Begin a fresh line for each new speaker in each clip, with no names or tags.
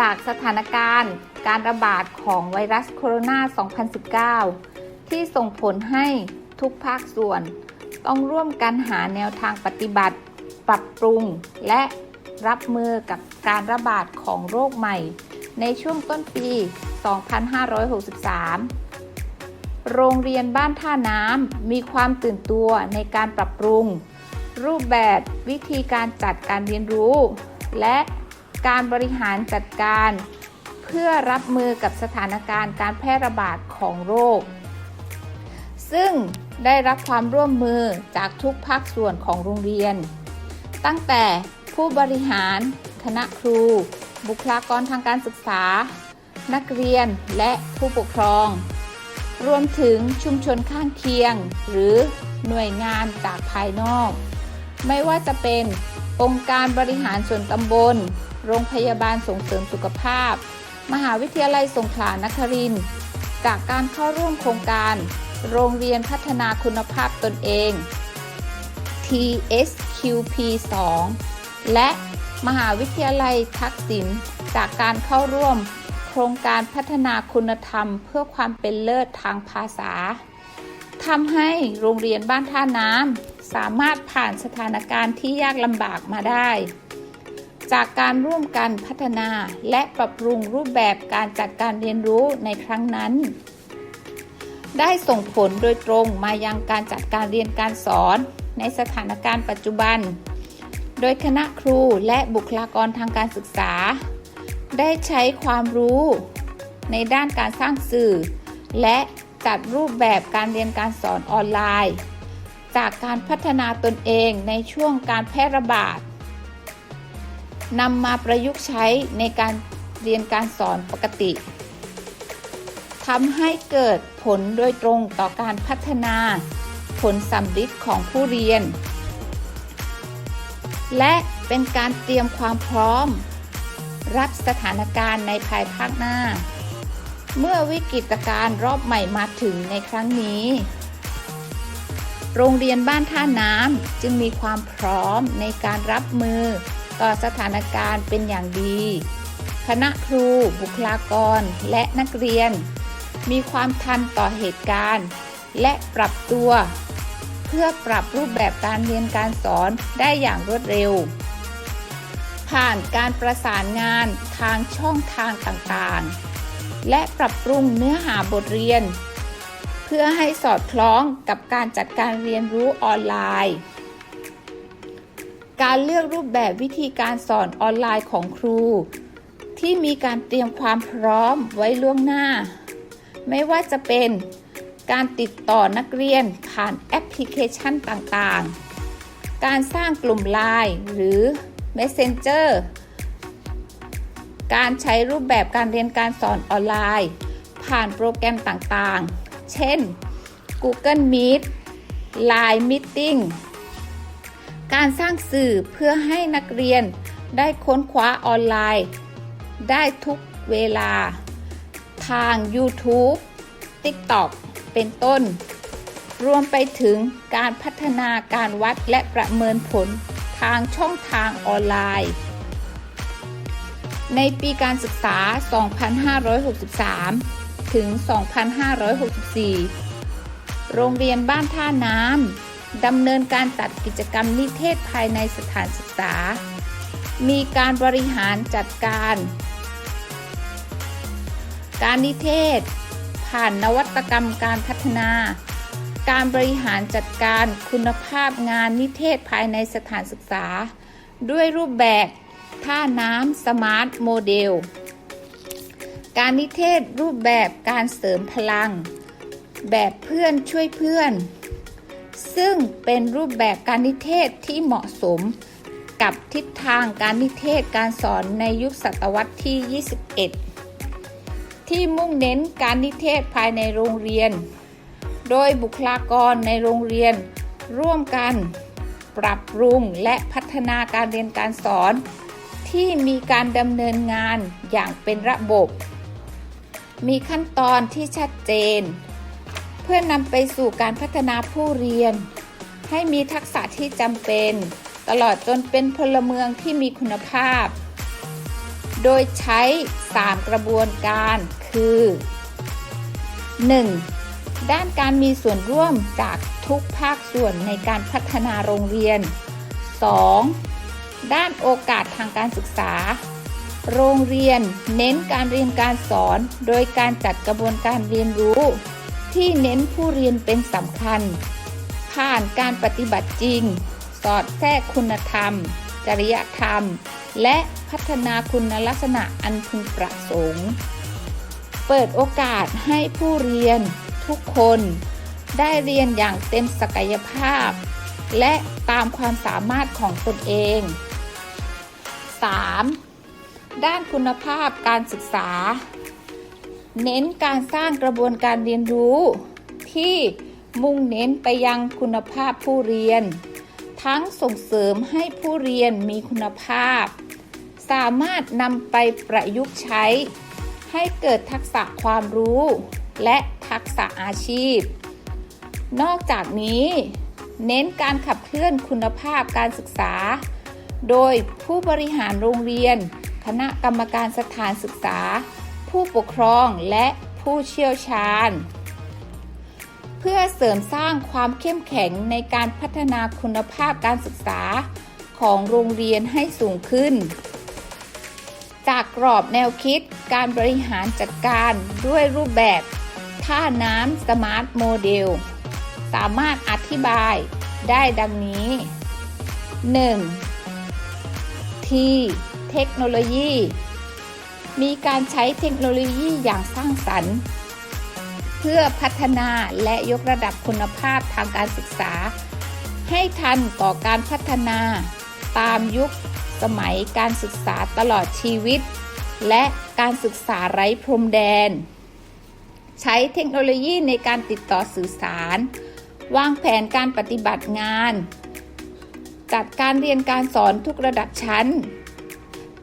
จากสถานการณ์การระบาดของไวรัสโคโรนา 2019 ที่ส่งผลให้ทุกภาคส่วน ต้องร่วมกันหาแนวทางปฏิบัติ ปรับปรุง และรับมือกับการระบาดของโรคใหม่ ในช่วงต้นปี 2563 โรงเรียนบ้านท่าน้ำมีความตื่นตัวในการปรับปรุง รูปแบบวิธีการจัดการเรียนรู้ และ การบริหารจัดการ เพื่อรับมือกับสถานการณ์การแพร่ระบาดของโรค ซึ่งได้รับความร่วมมือจากทุกภาคส่วนของโรงเรียน ตั้งแต่ผู้บริหาร คณะครู บุคลากรทางการศึกษา นักเรียนและผู้ปกครอง รวมถึงชุมชนข้างเคียง หรือหน่วยงานจากภายนอก ไม่ว่าจะเป็นองค์การบริหารส่วนตำบล โรงพยาบาลส่งเสริมสุขภาพ มหาวิทยาลัยสงขลานครินทร์จากการเข้าร่วมโครงการ โรงเรียนพัฒนาคุณภาพตนเอง TSQP 2และมหาวิทยาลัยทักษิณจากการเข้าร่วม โครงการพัฒนาคุณธรรม เพื่อความเป็นเลิศทางภาษาทำให้โรงเรียนบ้านท่าน้ำสามารถผ่านสถานการณ์ที่ยากลำบากมาได้ จากการร่วมกันพัฒนาและปรับปรุงรูปแบบการจัดการเรียนรู้ในครั้งนั้น ได้ส่งผลโดยตรงมายังการจัดการเรียนการสอนในสถานการณ์ปัจจุบัน โดยคณะครูและบุคลากรทางการศึกษา ได้ใช้ความรู้ในด้านการสร้างสื่อ และจัดรูปแบบการเรียนการสอนออนไลน์ จากการพัฒนาตนเองในช่วงการแพร่ระบาด นำมาประยุกต์ใช้ในการเรียนการสอนปกติทำให้เกิดผลโดยตรงต่อการพัฒนา ผลสำลิดของผู้เรียน และเป็นการเตรียมความพร้อม รับสถานการณ์ในภายภาคหน้า เมื่อวิกฤตการณ์รอบใหม่มาถึงในครั้งนี้ โรงเรียนบ้านท่าน้ำจึงมีความพร้อมในการรับมือ ต่อสถานการณ์เป็นอย่างดี คณะครูบุคลากรและนักเรียน มีความทันต่อเหตุการณ์ และปรับตัว เพื่อปรับรูปแบบการเรียนการสอนได้อย่างรวดเร็ว ผ่านการประสานงานทางช่องทางต่างๆ และปรับปรุงเนื้อหาบทเรียน เพื่อให้สอดคล้องกับการจัดการเรียนรู้ออนไลน์ การเลือกรูปแบบวิธีการสอนออนไลน์ของครู ที่มีการเตรียมความพร้อมไว้ล่วงหน้า ไม่ว่าจะเป็นการติดต่อนักเรียนผ่านแอปพลิเคชันต่างๆ การสร้างกลุ่มไลน์หรือ Messenger การใช้รูปแบบการเรียนการสอนออนไลน์ ผ่านโปรแกรมต่างๆ เช่น Google Meet Line Meeting การสร้างสื่อเพื่อให้นักเรียนได้ค้นคว้าออนไลน์ ได้ทุกเวลา ทาง YouTube TikTok เป็นต้น รวมไปถึงการพัฒนาการวัดและประเมินผลทางช่องทางออนไลน์ ในปีการศึกษา 2563 ถึง 2564 โรงเรียนบ้านท่าน้ำ ดำเนินการจัดกิจกรรมนิเทศภายในสถานศึกษา มีการบริหารจัดการ การนิเทศ ผ่านนวัตกรรมการพัฒนา การบริหารจัดการคุณภาพงานนิเทศภายในสถานศึกษา ด้วยรูปแบบท่าน้ำสมาร์ทโมเดล การนิเทศรูปแบบการเสริมพลัง แบบเพื่อนช่วยเพื่อน ซึ่งเป็นรูปแบบการนิเทศที่เหมาะสมกับทิศทางการนิเทศการสอนในยุคศตวรรษที่ 21 ที่มุ่งเน้นการนิเทศภายในโรงเรียน โดยบุคลากรในโรงเรียน ร่วมกันปรับปรุงและพัฒนาการเรียนการสอน ที่มีการดำเนินงานอย่างเป็นระบบ มีขั้นตอนที่ชัดเจน พื่อนำไปสู่การพัฒนาผู้เรียน ให้มีทักษะที่จำเป็น ตลอดจนเป็นพลเมืองที่มีคุณภาพ โดยใช้ 3 กระบวนการคือ 1. ด้านการมีส่วนร่วมจากทุกภาคส่วนในการพัฒนาโรงเรียน 2. ด้านโอกาสทางการศึกษา โรงเรียนเน้นการเรียนการสอน โดยการจัดกระบวนการเรียนรู้ ที่เน้นผู้เรียนเป็นสำคัญ ผ่านการปฏิบัติจริง สอดแทรกคุณธรรม จริยธรรม และพัฒนาคุณลักษณะอันพึงประสงค์ เปิดโอกาสให้ผู้เรียนทุกคนได้เรียนอย่างเต็มศักยภาพ และตามความสามารถของตนเอง 3. ด้านคุณภาพการศึกษา เน้นการสร้างกระบวนการเรียนรู้ ที่มุ่งเน้นไปยังคุณภาพผู้เรียน ทั้งส่งเสริมให้ผู้เรียนมีคุณภาพ สามารถนำไปประยุกต์ใช้ ให้เกิดทักษะความรู้ และทักษะอาชีพ นอกจากนี้ เน้นการขับเคลื่อนคุณภาพการศึกษา โดยผู้บริหารโรงเรียน คณะกรรมการสถานศึกษา ผู้ปกครองและผู้เชี่ยวชาญ เพื่อเสริมสร้างความเข้มแข็งในการพัฒนาคุณภาพการศึกษาของโรงเรียนให้สูงขึ้น จากกรอบแนวคิดการบริหารจัดการด้วยรูปแบบท่าน้ำสมาร์ทโมเดล สามารถอธิบายได้ดังนี้ 1. ที่เทคโนโลยี มีการใช้เทคโนโลยีอย่างสร้างสรรค์ เพื่อพัฒนาและยกระดับคุณภาพทางการศึกษา ให้ทันต่อการพัฒนา ตามยุคสมัยการศึกษาตลอดชีวิต และการศึกษาไร้พรมแดน ใช้เทคโนโลยีในการติดต่อสื่อสาร วางแผนการปฏิบัติงาน จัดการเรียนการสอนทุกระดับชั้น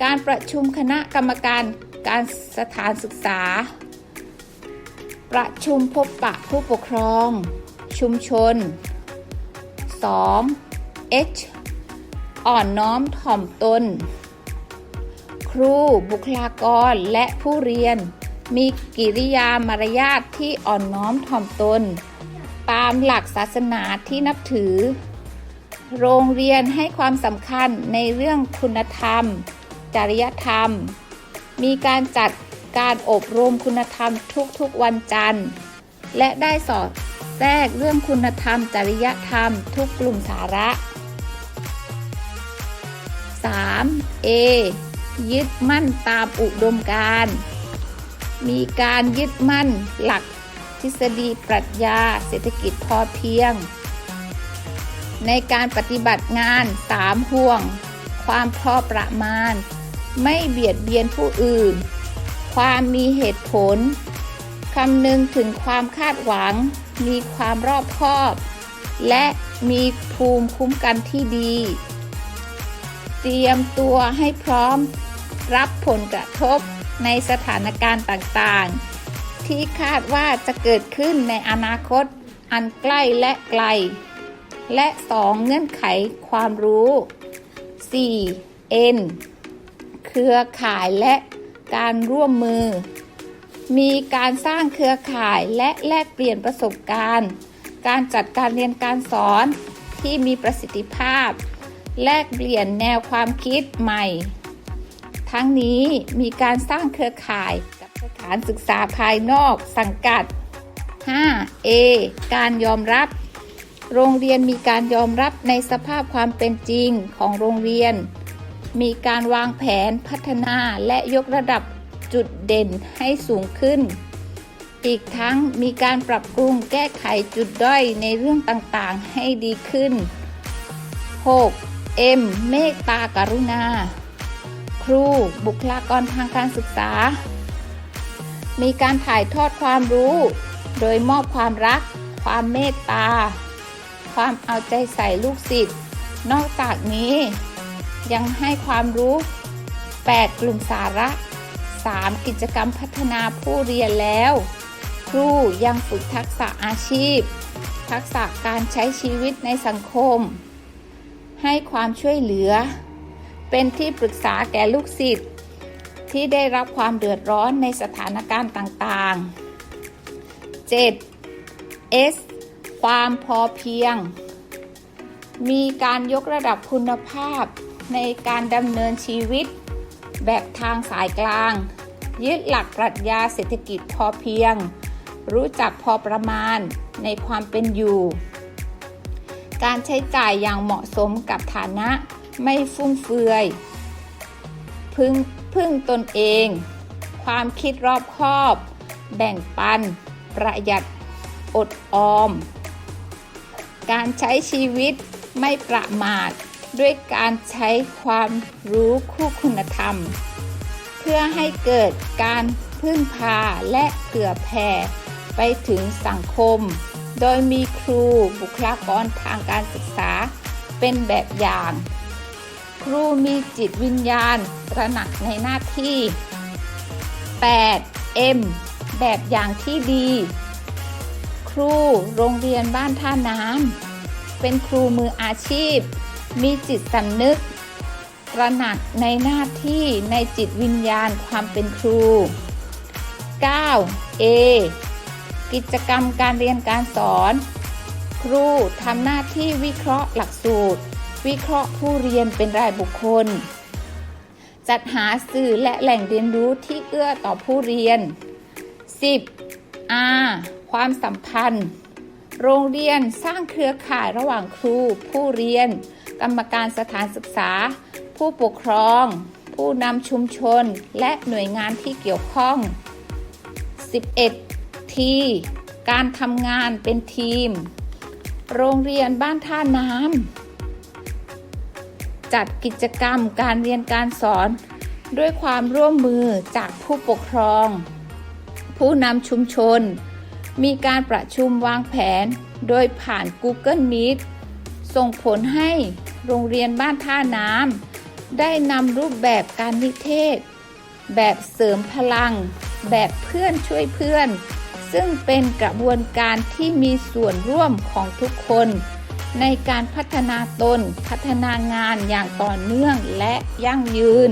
การประชุมคณะกรรมการการสถานศึกษา ประชุมพบปะผู้ปกครอง ชุมชน 2. H อ่อนน้อมถ่อมตน ครูบุคลากรและผู้เรียน มีกิริยามารยาทที่อ่อนน้อมถ่อมตน ตามหลักศาสนาที่นับถือ โรงเรียนให้ความสำคัญในเรื่องคุณธรรม จริยธรรม มีการจัดการอบรมคุณธรรมทุกๆวันจันทร์ และได้สอดแทรกเรื่องคุณธรรม จริยธรรม ทุกกลุ่มสาระ 3. A ยึดมั่นตามอุดมการ มีการยึดมั่นหลักทฤษฎีปรัชญาเศรษฐกิจพอเพียง ในการปฏิบัติงาน 3 ห่วง ความพอประมาณ ไม่เบียดเบียนผู้อื่น ความมีเหตุผลคำนึงถึงความคาดหวัง มีความรอบคอบ และมีภูมิคุ้มกันที่ดี เตรียมตัวให้พร้อม รับผลกระทบในสถานการณ์ต่างๆ ที่คาดว่าจะเกิดขึ้นในอนาคตอันใกล้และไกล และ 2 เงื่อนไขความรู้ 4. N เครือข่ายและการร่วมมือ มีการสร้างเครือข่ายและแลกเปลี่ยนประสบการณ์ การจัดการเรียนการสอนที่มีประสิทธิภาพ แลกเปลี่ยนแนวความคิดใหม่ ทั้งนี้มีการสร้างเครือข่ายกับสถานศึกษาภายนอกสังกัด 5A การยอมรับ โรงเรียนมีการยอมรับในสภาพความเป็นจริงของโรงเรียน มีการวางแผนพัฒนาและยกระดับจุดเด่นให้สูงขึ้น อีกทั้งมีการปรับปรุงแก้ไขจุดด้อยในเรื่องต่างๆให้ดีขึ้น 6. M เมตตากรุณา ครูบุคลากรทางการศึกษา มีการถ่ายทอดความรู้ โดยมอบความรัก ความเมตตา ความเอาใจใส่ลูกศิษย์ นอกจากนี้ ยังให้ความรู้ 8 กลุ่มสาระ 3 กิจกรรมพัฒนาผู้เรียนแล้ว ครูยังฝึกทักษะอาชีพ ทักษะการใช้ชีวิตในสังคม ให้ความช่วยเหลือ เป็นที่ปรึกษาแก่ลูกศิษย์ที่ได้รับความเดือดร้อนในสถานการณ์ต่างๆ 7. S ความพอเพียง มีการยกระดับคุณภาพ ในการดำเนินชีวิต แบบทางสายกลาง ยึดหลักปรัชญาเศรษฐกิจพอเพียง รู้จักพอประมาณในความเป็นอยู่ การใช้จ่ายอย่างเหมาะสมกับฐานะไม่ฟุ่มเฟือย พึ่งพึ่งตนเอง ความคิดรอบคอบ แบ่งปัน ประหยัดอดออม การใช้ชีวิตไม่ประมาท ด้วยการใช้ความรู้คู่คุณธรรม เพื่อให้เกิดการพึ่งพาและเผื่อแผ่ไปถึงสังคม โดยมีครูบุคลากรทางการศึกษาเป็นแบบอย่าง ครูมีจิตวิญญาณตระหนักในหน้าที่ 8. M แบบอย่างที่ดี ครูโรงเรียนบ้านท่าน้ำเป็นครูมืออาชีพ มีจิตสำนึกตระหนักในหน้าที่ในจิตวิญญาณความเป็นครู 9. A กิจกรรมการเรียนการสอน ครูทำหน้าที่วิเคราะห์หลักสูตร วิเคราะห์ผู้เรียนเป็นรายบุคคล จัดหาสื่อและแหล่งเรียนรู้ที่เอื้อต่อผู้เรียน 10. R ความสัมพันธ์ โรงเรียนสร้างเครือข่ายระหว่างครูผู้เรียน กรรมการสถานศึกษา ผู้ปกครอง ผู้นำชุมชน และหน่วยงานที่เกี่ยวข้อง 11. T การทำงานเป็นทีม โรงเรียนบ้านท่าน้ำจัดกิจกรรมการเรียนการสอน ด้วยความร่วมมือจากผู้ปกครอง ผู้นำชุมชน มีการประชุมวางแผน โดยผ่าน Google Meet ส่งผลให้ โรงเรียนบ้านท่าน้ำได้นำรูปแบบการนิเทศ แบบเสริมพลัง แบบเพื่อนช่วยเพื่อน ซึ่งเป็นกระบวนการที่มีส่วนร่วมของทุกคน ในการพัฒนาตน พัฒนางานอย่างต่อเนื่องและยั่งยืน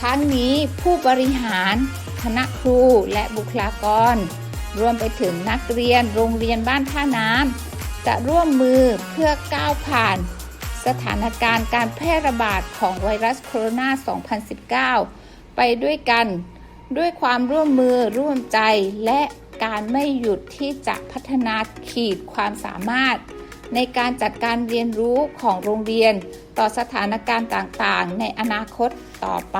ทั้งนี้ผู้บริหาร คณะครูและบุคลากร รวมไปถึงนักเรียนโรงเรียนบ้านท่าน้ำ จะร่วมมือเพื่อก้าวผ่านสถานการณ์การแพร่ระบาดของไวรัสโคโรนา 2019 ไปด้วยกันด้วยความร่วมมือร่วมใจและการไม่หยุดที่จะพัฒนาขีดความสามารถ ในการจัดการเรียนรู้ของโรงเรียนต่อสถานการณ์ต่างๆ ในอนาคตต่อไป